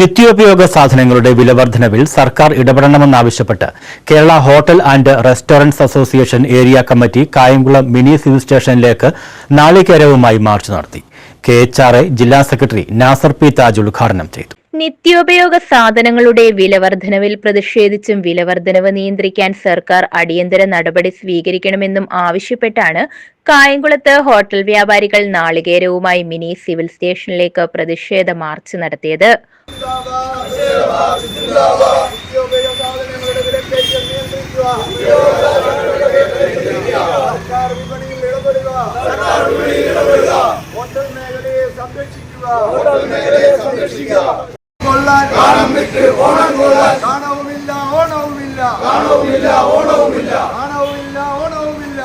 നിത്യോപയോഗ സാധനങ്ങളുടെ വിലവർദ്ധനവിൽ സർക്കാർ ഇടപെടണമെന്നാവശ്യപ്പെട്ട് Kerala hotel and restaurants association area committee Kayamkulam mini civil സ്റ്റേഷനിലേക്ക് നാളികേരവുമായി മാർച്ച് നടത്തി. കെ ജില്ലാ സെക്രട്ടറി നാസർ പി താജ് ഉദ്ഘാടനം ചെയ്തു. നിത്യോപയോഗ സാധനങ്ങളുടെ വിലവർദ്ധനവിൽ പ്രതിഷേധിച്ചും വിലവർദ്ധനവ് നിയന്ത്രിക്കാൻ സർക്കാർ അടിയന്തര നടപടി സ്വീകരിക്കണമെന്നും ആവശ്യപ്പെട്ടാണ് കായംകുളത്ത് ഹോട്ടൽ വ്യാപാരികൾ നാളികേരവുമായി മിനി സിവിൽ സ്റ്റേഷനിലേക്ക് പ്രതിഷേധ മാർച്ച് നടത്തിയത്. നിയന്ത്രിക്കുക സർക്കാർ വിപണിയിൽ ഇടപെടുക ഹോട്ടൽ മേഖലയെ സംരക്ഷിക്കുക കൊള്ളാൻ കാണവുമില്ല ഓണവുമില്ല. കാണവുമില്ല ഓണവുമില്ല.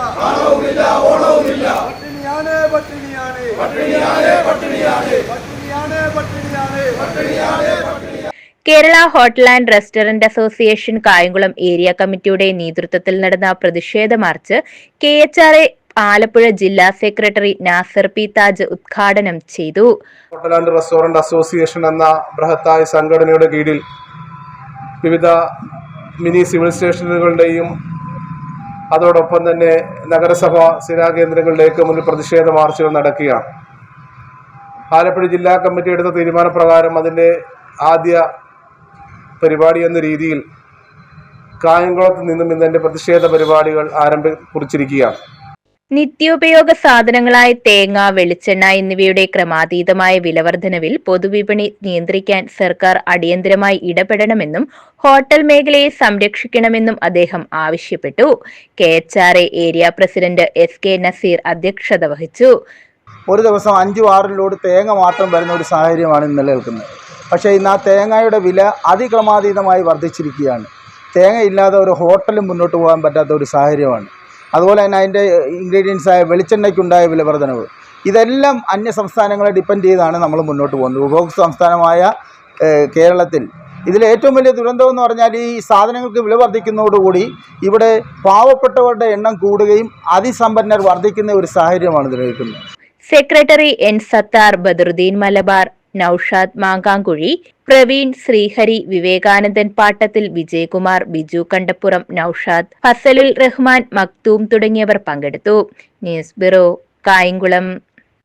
ഓണവുമില്ല. പട്ടിണിയാണ് പട്ടിണിയാണ്. പട്ടിണിയാണ് പട്ടിണിയാണ്. പട്ടിണിയാണ് പട്ടിണിയാണ്. Kerala hotel and restaurant association Kayamkulam area കമ്മിറ്റിയുടെ നേതൃത്വത്തിൽ നടന്ന പ്രതിഷേധ march K H R A Alappuzha ജില്ലാ സെക്രട്ടറി നാസർ പി താജ് ഉദ്ഘാടനം ചെയ്തു. ഹോട്ടലാൻഡ് റെസ്റ്റോറന്റ് അസോസിയേഷൻ എന്ന ബൃഹത്തായ സംഘടനയുടെ കീഴിൽ വിവിധ മിനി സിവിൽ സ്റ്റേഷനുകളുടെയും അതോടൊപ്പം തന്നെ നഗരസഭ സ്ഥിരാകേന്ദ്രങ്ങളിലേക്ക് മുന്നിൽ പ്രതിഷേധ മാർച്ചുകൾ നടക്കുകയാണ്. ആലപ്പുഴ ജില്ലാ കമ്മിറ്റി എടുത്ത തീരുമാനപ്രകാരം അതിന്റെ ആദ്യ പരിപാടി എന്ന രീതിയിൽ കായംകുളത്ത് നിന്നും ഇന്നതിന്റെ പ്രതിഷേധ പരിപാടികൾ ആരംഭി കുറിച്ചിരിക്കുകയാണ്. നിത്യോപയോഗ സാധനങ്ങളായ തേങ്ങ വെളിച്ചെണ്ണ എന്നിവയുടെ ക്രമാതീതമായ വിലവർദ്ധനവിൽ പൊതുവിപണി നിയന്ത്രിക്കാൻ സർക്കാർ അടിയന്തരമായി ഇടപെടണമെന്നും ഹോട്ടൽ മേഖലയെ സംരക്ഷിക്കണമെന്നും അദ്ദേഹം ആവശ്യപ്പെട്ടു. K H R A area president S K Naseer അധ്യക്ഷത വഹിച്ചു. ഒരു ദിവസം അഞ്ചു ആറിലോട് തേങ്ങ മാത്രം വരുന്ന ഒരു സാഹചര്യമാണ് ഇന്ന് നിലനിൽക്കുന്നത്. പക്ഷേ ഇന്ന് ആ തേങ്ങയുടെ വില അതിക്രമാതീതമായി വർദ്ധിച്ചിരിക്കുകയാണ്. തേങ്ങ ഇല്ലാതെ ഒരു ഹോട്ടലും മുന്നോട്ട് പോകാൻ പറ്റാത്ത ഒരു സാഹചര്യമാണ്. അതുപോലെ തന്നെ അതിന്റെ ഇൻഗ്രീഡിയൻസായ വെളിച്ചെണ്ണയ്ക്കുണ്ടായ വില വർധനവ് ഇതെല്ലാം അന്യ സംസ്ഥാനങ്ങളെ ഡിപ്പെൻഡ് ചെയ്താണ് നമ്മൾ മുന്നോട്ട് പോകുന്നത്. ഉപഭോക്തൃ സംസ്ഥാനമായ കേരളത്തിൽ. ഇതിൽ ഏറ്റവും വലിയ ദുരന്തം എന്ന് പറഞ്ഞാൽ ഈ സാധനങ്ങൾക്ക് വില വർദ്ധിക്കുന്നതോടുകൂടി ഇവിടെ പാവപ്പെട്ടവരുടെ എണ്ണം കൂടുകയും അതിസമ്പന്നർ വർദ്ധിക്കുന്ന ഒരു സാഹചര്യമാണ് നിലനിൽക്കുന്നത് secretary N Sathar Badaruddin Malabar Naushad Mankankuzhi Praveen Sreehari Vivekanandan Pattathil Vijayakumar Biju Kandappuram Naushad Fazalul Rahman Maktoum തുടങ്ങിയവർ പങ്കെടുത്തു. News bureau Kayamkulam.